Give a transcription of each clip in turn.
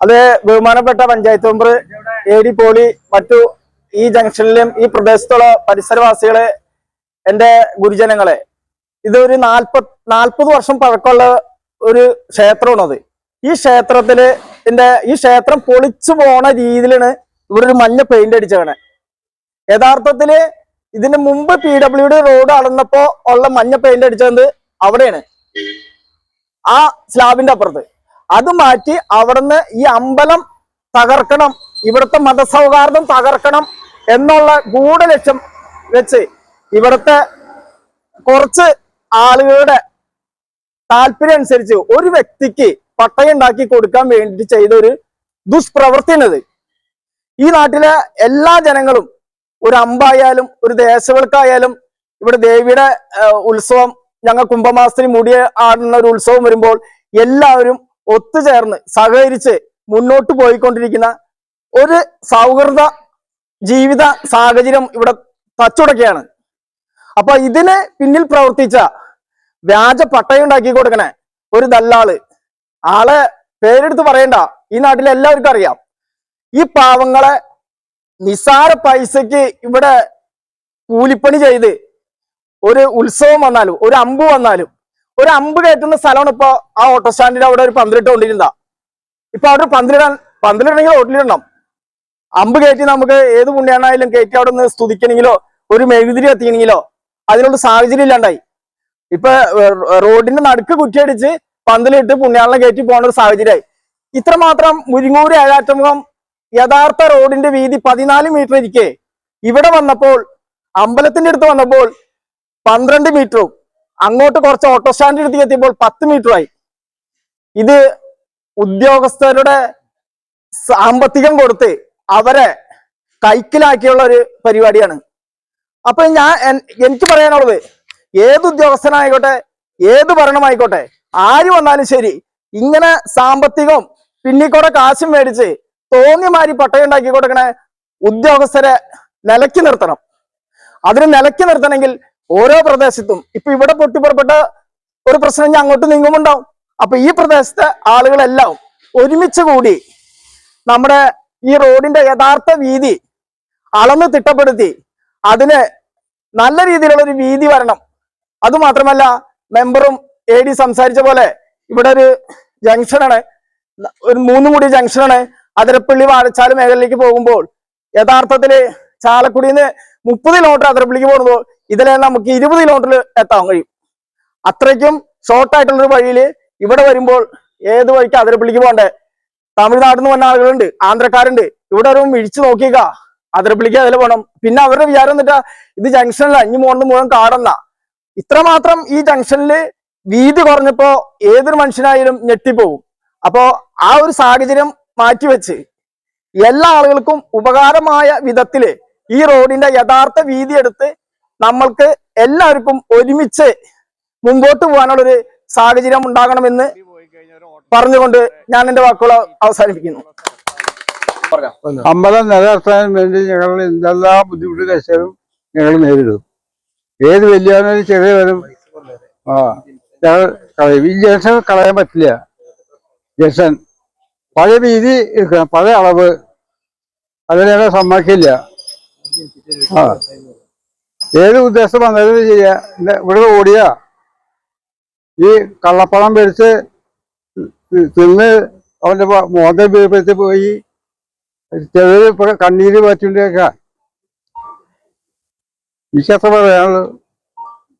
അത് ബഹുമാനപ്പെട്ട panchayat member A D Poly മറ്റു ഈ ജംഗ്ഷനിലും ഈ പ്രദേശത്തുള്ള പരിസരവാസികളെ എന്റെ ഗുരുജനങ്ങളെ ഇതൊരു നാൽപ്പത് നാൽപ്പത് വർഷം പഴക്കമുള്ള ഒരു ക്ഷേത്രമാണത്. ഈ ക്ഷേത്രത്തിൽ ഈ ക്ഷേത്രം പൊളിച്ചു പോണ രീതിയിലാണ് ഇവരൊരു മഞ്ഞ പെയിന്റ് അടിച്ചേക്കണേ. യഥാർത്ഥത്തിൽ ഇതിന് മുമ്പ് പി ഡബ്ല്യുഡി റോഡ് അളന്നപ്പോ ഉള്ള മഞ്ഞ പെയിന്റ് അടിച്ചത് അവിടെയാണ്. ആ സ്ലാബിന്റെ അപ്പുറത്ത്. അത് മാറ്റി അവിടുന്ന് ഈ അമ്പലം തകർക്കണം ഇവിടുത്തെ മതസൗഹാർദ്ദം തകർക്കണം എന്നുള്ള ഗൂഢലക്ഷ്യം വെച്ച് ഇവിടുത്തെ കുറച്ച് ആളുകളുടെ താല്പര്യം അനുസരിച്ച് ഒരു വ്യക്തിക്ക് പട്ടയം ഉണ്ടാക്കി കൊടുക്കാൻ വേണ്ടി ചെയ്ത ഒരു ദുഷ്പ്രവൃത്തിയാണിത് ഈ നാട്ടിലെ എല്ലാ ജനങ്ങളും ഒരു അമ്പായാലും ഒരു ദേശവിളക്കായാലും ഇവിടെ ദേവിയുടെ ഉത്സവം ഞങ്ങൾ കുംഭമാസത്തിന് മുടിയ ആടുന്ന ഒരു ഉത്സവം വരുമ്പോൾ എല്ലാവരും ഒത്തുചേർന്ന് സഹകരിച്ച് മുന്നോട്ട് പോയിക്കൊണ്ടിരിക്കുന്ന ഒരു സൗഹൃദ ജീവിത സാഹചര്യം ഇവിടെ തച്ചുടക്കുകയാണ്. അപ്പൊ ഇതിന് പിന്നിൽ പ്രവർത്തിച്ച വ്യാജ പട്ടയം ഉണ്ടാക്കി കൊടുക്കണേ ഒരു ദല്ലാൾ. ആളെ പേരെടുത്ത് പറയണ്ട. ഈ നാട്ടിലെ എല്ലാവർക്കും അറിയാം. ഈ പാവങ്ങളെ നിസാര പൈസക്ക് ഇവിടെ കൂലിപ്പണി ചെയ്ത് ഒരു ഉത്സവം വന്നാലും ഒരു അമ്പു വന്നാലും ഒരു അമ്പ് കയറ്റുന്ന സ്ഥലമാണ് ഇപ്പൊ ആ ഓട്ടോ സ്റ്റാൻഡിൽ അവിടെ ഒരു പന്തിലിട്ട് കൊണ്ടിരുന്ന ഇപ്പൊ അവിടെ പന്തിലിടാൻ പന്തിലിടണമെങ്കിൽ ഹോട്ടലിടണം അമ്പ് കയറ്റി നമുക്ക് ഏത് പുണ്യാണായാലും കയറ്റി അവിടെ നിന്ന് സ്തുതിക്കണമെങ്കിലോ ഒരു മെഴുകുതിരി എത്തിക്കണമെങ്കിലോ അതിനുള്ള സാഹചര്യം ഇല്ലാണ്ടായി. ഇപ്പൊ റോഡിന്റെ നടുക്ക് കുറ്റിയടിച്ച് പന്തലിട്ട് പുണ്യാളിനെ കയറ്റി പോകുന്ന ഒരു സാഹചര്യമായി. ഇത്രമാത്രം മുരിങ്ങൂര് ഏഴാറ്റമുഖം യഥാർത്ഥ റോഡിന്റെ വീതി പതിനാല് മീറ്റർ ഇരിക്കെ. ഇവിടെ വന്നപ്പോൾ അമ്പലത്തിന്റെ അടുത്ത് വന്നപ്പോൾ പന്ത്രണ്ട് മീറ്ററും അങ്ങോട്ട് കുറച്ച് ഓട്ടോ സ്റ്റാൻഡ് അടുത്ത് എത്തിയപ്പോൾ പത്ത് മീറ്ററായി ഇത് ഉദ്യോഗസ്ഥരുടെ സാമ്പത്തികം കൊടുത്ത് അവരെ കൈക്കിലാക്കിയുള്ള ഒരു പരിപാടിയാണ്. അപ്പൊ ഞാൻ എനിക്ക് പറയാനുള്ളത് ഏത് ഉദ്യോഗസ്ഥനായിക്കോട്ടെ ഏത് ഭരണമായിക്കോട്ടെ ആര് വന്നാലും ശരി ഇങ്ങനെ സാമ്പത്തികം പിന്നിക്കൂടെ കാശും മേടിച്ച് തോന്നിമാരി പട്ടയുണ്ടാക്കി കൊടുക്കണ ഉദ്യോഗസ്ഥരെ നിലക്കി നിർത്തണം. അതിന് നിലക്കി നിർത്തണമെങ്കിൽ ഓരോ പ്രദേശത്തും ഇപ്പൊ ഇവിടെ പൊട്ടിപ്പുറപ്പെട്ട ഒരു പ്രശ്നം ഞാൻ അങ്ങോട്ട് നീങ്ങുമുണ്ടാവും അപ്പൊ ഈ പ്രദേശത്തെ ആളുകളെല്ലാം ഒരുമിച്ച് കൂടി നമ്മുടെ ഈ റോഡിന്റെ യഥാർത്ഥ വീതി അളന്ന് തിട്ടപ്പെടുത്തി അതിന് നല്ല രീതിയിലുള്ള ഒരു വീതി വരണം. അതുമാത്രമല്ല മെമ്പറും എ ഡി സംസാരിച്ച പോലെ ഇവിടെ ഒരു ജംഗ്ഷനാണ് ഒരു മൂന്നും കൂടി ജംഗ്ഷനാണ് അതിരപ്പള്ളി വാഴച്ചാൽ മേഖലയിലേക്ക് പോകുമ്പോൾ യഥാർത്ഥത്തിൽ ചാലക്കുടിയിൽ നിന്ന് മുപ്പത് കിലോമീറ്റർ അതിരപ്പള്ളിക്ക് പോകുമ്പോൾ ഇതിലെ നമുക്ക് ഇരുപത് കിലോമീറ്ററിൽ എത്താൻ കഴിയും. അത്രയ്ക്കും ഷോർട്ടായിട്ടുള്ളൊരു വഴിയിൽ ഇവിടെ വരുമ്പോൾ ഏത് വഴിക്ക് അതിരപ്പള്ളിക്ക് പോകണ്ടേ? തമിഴ്നാട്ടിൽ നിന്ന് വന്ന ആളുകളുണ്ട് ആന്ധ്രക്കാരുണ്ട്. ഇവിടെ ഒരു വിഴിച്ചു നോക്കിയേക്ക. അതിരപ്പള്ളിക്ക് അതിൽ പോകണം പിന്നെ അവരുടെ വിചാരം എന്നിട്ടാ ഇത് ജംഗ്ഷനിൽ ഇനി മുകളിൽ മുഴുവൻ കാടെന്ന. ഇത്രമാത്രം ഈ ജംഗ്ഷനിൽ വീതി കുറഞ്ഞപ്പോ ഏതൊരു മനുഷ്യനായാലും ഞെട്ടിപ്പോവും. അപ്പോ ആ ഒരു സാഹചര്യം മാറ്റിവെച്ച് എല്ലാ ആളുകൾക്കും ഉപകാരമായ വിധത്തിൽ ഈ റോഡിന്റെ യഥാർത്ഥ വീതി എടുത്ത് നമ്മൾക്ക് എല്ലാവർക്കും ഒരുമിച്ച് മുമ്പോട്ട് പോകാനുള്ളൊരു സാഹചര്യം ഉണ്ടാകണമെന്ന് പറഞ്ഞുകൊണ്ട് ഞാൻ എന്റെ വാക്കുകൾ അവസാനിപ്പിക്കുന്നു. അമ്പലം നിലനിർത്താൻ വേണ്ടി ഞങ്ങൾ എന്തെല്ലാം ബുദ്ധിമുട്ട് കഴിച്ചാലും ഞങ്ങൾ നേരിടും. ഏത് വലിയവനും ചെറിയവരും ആ ഞങ്ങൾ കളയും. ഈ ജംഗ്ഷൻ കളയാൻ പറ്റില്ല. ജംഗ്ഷൻ. പഴയ രീതി എടുക്കണം. പഴയ അളവ്. അതിനെ ഞങ്ങൾ സമ്മതിക്കില്ല ആ. ഏത് ഉദ്ദേശം വന്നാലും ഇല്ല, ഇവിടെ ഓടിയ. ഈ കള്ളപ്പണം പിടിച്ച് തിന്ന് അവന്റെ മോദം വീഴ്പത്തി പോയി. ചെറിയ ഇപ്പൊ കണ്ണീര് പറ്റിണ്ടേക്ക വിശ്വാസം പറയാനുള്ളൂ.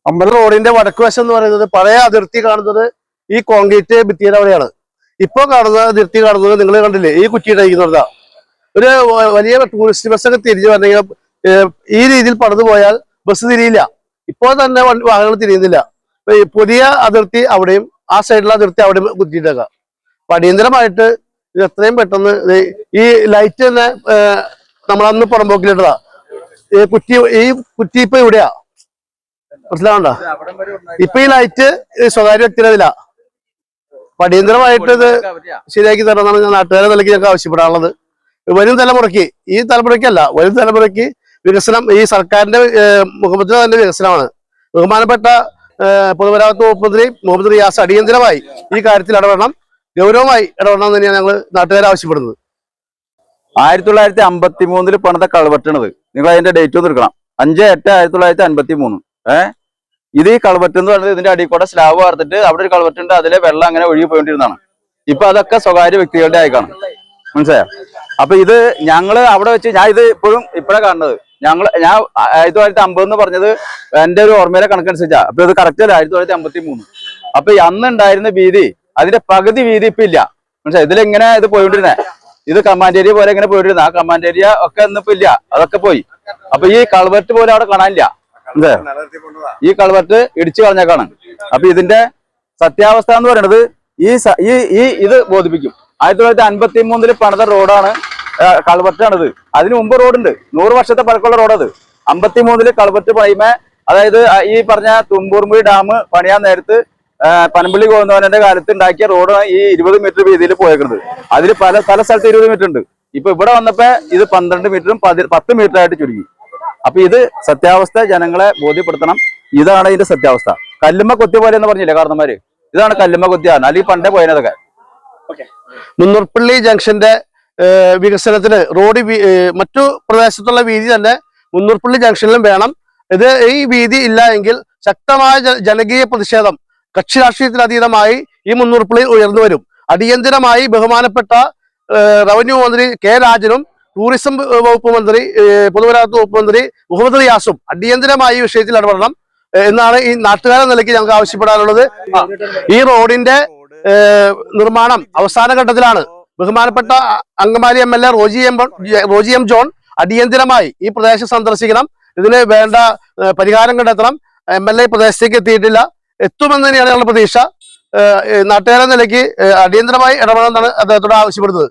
അമ്പലം റോഡിന്റെ വടക്ക് വശം എന്ന് പറയുന്നത് പഴയ അതിർത്തി കാണുന്നത് ഈ കോൺക്രീറ്റ് ഭിത്തിയുടെ അവിടെയാണ് ഇപ്പൊ കാണുന്ന അതിർത്തി കാണുന്നത് നിങ്ങൾ കണ്ടില്ലേ? ഈ കുറ്റിയിട്ടിരിക്കുന്നതാ ഒരു വലിയ ടൂറിസ്റ്റ് ബസ്സൊക്കെ തിരിഞ്ഞു വന്നെങ്കിൽ ഈ രീതിയിൽ പടന്നു പോയാൽ ബസ് തിരിയില്ല. ഇപ്പോൾ തന്നെ വാഹനങ്ങൾ തിരിയുന്നില്ല. പുതിയ അതിർത്തി അവിടെയും ആ സൈഡിലെ അതിർത്തി അവിടെയും കുത്തിയിട്ടേക്കാം. അപ്പൊ അടിയന്തരമായിട്ട് എത്രയും പെട്ടെന്ന് ഈ ലൈറ്റ് തന്നെ നമ്മളന്ന് പുറമ്പോക്കിലിട്ടതാ ഈ കുറ്റി ഈ കുറ്റി ഇപ്പൊ ഇവിടെയാ. മനസ്സിലാവണ്ട? ഇപ്പൊ ഈ ലൈറ്റ് സ്വകാര്യ വ്യക്തിയുടേതില്ല അപ്പൊ അടിയന്തരമായിട്ട് ഇത് ശരിയാക്കി തരണമെന്നാണ് ഞാൻ നാട്ടുകാരെ നിലയ്ക്ക് ഞങ്ങൾക്ക് ആവശ്യപ്പെടാനുള്ളത്. വരും തലമുറയ്ക്ക് ഈ തലമുറയ്ക്കല്ല വരും തലമുറയ്ക്ക് വികസനം ഈ സർക്കാരിന്റെ മുഖമുദ്ര തന്നെ വികസനമാണ്. ബഹുമാനപ്പെട്ട പൊതുമരാമത്ത് വകുപ്പ് മന്ത്രി മുഹമ്മദ് റിയാസ് അടിയന്തരമായി ഈ കാര്യത്തിൽ ഇടപെടണം. ഗൗരവമായി ഇടപെടണമെന്ന് തന്നെയാണ് ഞങ്ങൾ നാട്ടുകാർ ആവശ്യപ്പെടുന്നത്. ആയിരത്തി തൊള്ളായിരത്തി അമ്പത്തി മൂന്നിൽ പണിത കളവറ്റണത് നിങ്ങൾ അതിന്റെ ഡേറ്റ് ഒന്ന് എടുക്കണം. അഞ്ച് എട്ട് ആയിരത്തി തൊള്ളായിരത്തി അൻപത്തി മൂന്ന് ഏഹ് ഇത് ഈ കളവറ്റ് എന്ന് പറഞ്ഞത് ഇതിന്റെ അടിയിൽ കൂടെ സ്ലാബ് വാർത്തിട്ട് അവിടെ ഒരു കളവറ്റുണ്ട് അതിലെ വെള്ളം അങ്ങനെ ഒഴുകി പോയിട്ടിരുന്നതാണ് ഇപ്പൊ അതൊക്കെ സ്വകാര്യ വ്യക്തികളുടെ ആയിക്കാണ്. മനസ്സിലായോ? അപ്പൊ ഇത് ഞങ്ങൾ അവിടെ വെച്ച് ഞാൻ ഇത് ഇപ്പോഴും ഇപ്പോഴാണ് കാണുന്നത്. ഞങ്ങൾ ഞാൻ ആയിരത്തി തൊള്ളായിരത്തി അമ്പത് എന്ന് പറഞ്ഞത് എന്റെ ഒരു ഓർമ്മയിലെ കണക്കനുസരിച്ചാ. അപ്പൊ ഇത് കറക്റ്റ് അല്ല? ആയിരത്തി തൊള്ളായിരത്തി അമ്പത്തി മൂന്ന് അപ്പൊ അന്ന് ഉണ്ടായിരുന്ന വീതി അതിന്റെ പകുതി വീതി ഇപ്പൊ ഇല്ല. മനസ്സിലായി? ഇതിലെങ്ങനെ ഇത് പോയിട്ടിരുന്നേ ഇത് കമാൻഡ് ഏരിയ പോലെ ഇങ്ങനെ പോയിട്ടിരുന്ന ആ കമാൻഡ് ഏരിയ ഒക്കെ ഇന്നിപ്പോ ഇല്ല. അതൊക്കെ പോയി. അപ്പൊ ഈ കളവെട്ട് പോലെ അവിടെ കാണാനില്ല. ഈ കളവെട്ട് ഇടിച്ചു കളഞ്ഞേക്കാണ്. അപ്പൊ ഇതിന്റെ സത്യാവസ്ഥ എന്ന് പറയുന്നത് ഈ ഈ ഇത് ബോധിപ്പിക്കും. ആയിരത്തി തൊള്ളായിരത്തി അൻപത്തി മൂന്നിൽ പണിത റോഡാണ് കളവെട്ടാണിത് അതിന് മുമ്പ് റോഡുണ്ട്. നൂറ് വർഷത്തെ പഴക്കമുള്ള റോഡത്. അമ്പത്തി മൂന്നിൽ കളവറ്റ് പണിയുമേ അതായത് ഈ പറഞ്ഞ തുമ്പൂർമുഴി ഡാം പണിയാൻ നേരത്ത് പനമ്പിള്ളി ഗോവിന്ദവനന്റെ കാലത്ത് ഉണ്ടാക്കിയ റോഡ് ഈ ഇരുപത് മീറ്റർ വീതിയിൽ പോയേക്കുന്നത് അതിൽ പല പല സ്ഥലത്ത് ഇരുപത് മീറ്റർ ഉണ്ട്. ഇപ്പൊ ഇവിടെ വന്നപ്പോ ഇത് പന്ത്രണ്ട് മീറ്ററും പതി- പത്ത് മീറ്റർ ആയിട്ട് ചുരുങ്ങി. അപ്പൊ ഇത് സത്യാവസ്ഥ ജനങ്ങളെ ബോധ്യപ്പെടുത്തണം. ഇതാണ് ഇതിന്റെ സത്യാവസ്ഥ. കല്ലുമ്മ കൊത്തിയ പോലെ എന്ന് പറഞ്ഞില്ലേ കാരണന്മാര് ഇതാണ് കല്ലുമ്മ കൊത്തിയാണ് അല്ലെങ്കിൽ പണ്ടേ പോയതൊക്കെ മുന്നൂർപ്പള്ളി ജംഗ്ഷന്റെ വികസനത്തിന് റോഡ് മറ്റു പ്രദേശത്തുള്ള വീതി തന്നെ മുന്നൂർപ്പള്ളി ജംഗ്ഷനിലും വേണം. ഇത് ഈ വീതി ഇല്ല എങ്കിൽ ശക്തമായ ജനകീയ പ്രതിഷേധം കക്ഷി രാഷ്ട്രീയത്തിനതീതമായി ഈ മുന്നൂർപ്പള്ളി ഉയർന്നു വരും. അടിയന്തരമായി ബഹുമാനപ്പെട്ട റവന്യൂ മന്ത്രി കെ രാജനും ടൂറിസം വകുപ്പ് മന്ത്രി പൊതുമരാമത്ത് വകുപ്പ് മന്ത്രി മുഹമ്മദ് റിയാസും അടിയന്തിരമായി ഈ വിഷയത്തിൽ ഇടപെടണം എന്നാണ് ഈ നാട്ടുകാരെ നിലയ്ക്ക് ഞങ്ങൾക്ക് ആവശ്യപ്പെടാനുള്ളത്. ഈ റോഡിന്റെ നിർമ്മാണം അവസാന ഘട്ടത്തിലാണ്. ബഹുമാനപ്പെട്ട Angamaly M L A Roji M Roji M John അടിയന്തിരമായി ഈ പ്രദേശം സന്ദർശിക്കണം. ഇതിന് വേണ്ട പരിഹാരം കണ്ടെത്തണം. എം എൽ എ പ്രദേശത്തേക്ക് എത്തിയിട്ടില്ല. എത്തുമെന്ന് തന്നെയാണ് ഞങ്ങളുടെ പ്രതീക്ഷ. നാട്ടുകാരെ നിലയ്ക്ക് അടിയന്തരമായി ഇടപെടണമെന്നാണ് അദ്ദേഹത്തോട് ആവശ്യപ്പെടുന്നത്.